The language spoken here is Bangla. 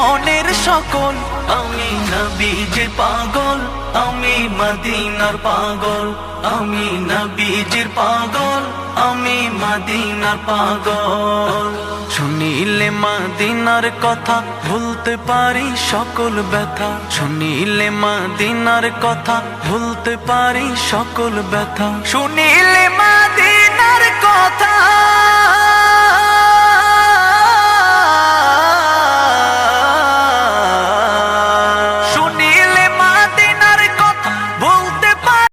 জীবনের সকল, আমি নবীজির পাগল, আমি মদিনার পাগল, আমি নবীজির পাগল, আমি মদিনার পাগল। শুনিলে মাদিনার কথা ভুলতে পারি সকল ব্যথা। শুনিলে মাদিনার কথা ভুলতে পারি সকল ব্যথা। শুনিলে মাদিনার